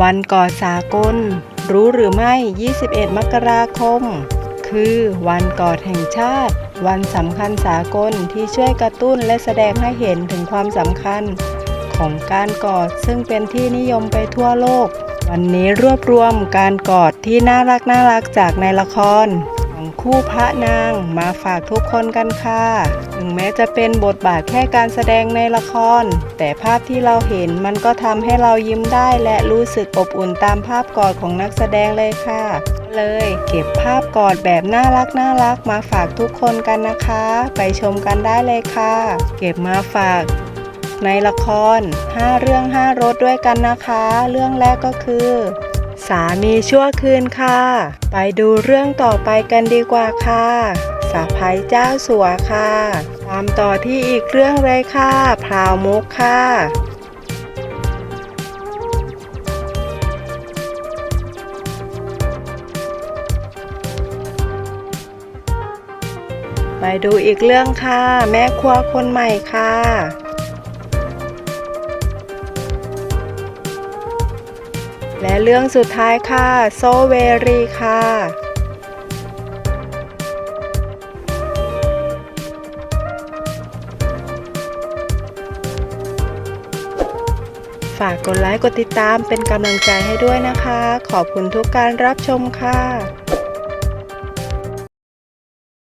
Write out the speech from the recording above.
วันกอดสากล รู้หรือไม่ 21 มกราคม คือวันกอดแห่งชาติ วันสำคัญสากลที่ช่วยกระตุ้นและแสดงให้เห็นถึงความสำคัญ ของการกอดซึ่งเป็นที่นิยมไปทั่วโลก วันนี้รวบรวมการกอดที่น่ารักน่ารักจากในละคร ของคู่พระนางมาฝากทุกคนกันค่ะถึงแม้จะเป็นบทบาทแค่การแสดงในละคร แต่ภาพที่เราเห็นมันก็ทำให้เรายิ้มได้และรู้สึกอบอุ่นตามภาพกอดของนักแสดงเลยค่ะ เลยเก็บภาพกอดแบบน่ารักน่ารักมาฝากทุกคนกันนะคะ ไปชมกันได้เลยค่ะ เก็บมาฝากในละคร 5 เรื่อง 5รสด้วยกันนะคะ เรื่องแรกก็คือ สามีชั่วคืนค่ะ ไปดูเรื่องต่อไปกันดีกว่าค่ะสะพ้ยเจ้าสัวค่ะ ตามต่อที่อีกเรื่องเลยค่ะพราวมุกค่ะไปดูอีกเรื่องค่ะ แม่ครัวคนใหม่ค่ะ และเรื่องสุดท้ายค่ะ โซเวรีค่ะฝากกดไลค์กดติดตามเป็นกำลังใจให้ด้วยนะคะ ขอบคุณทุกการรับชมค่ะ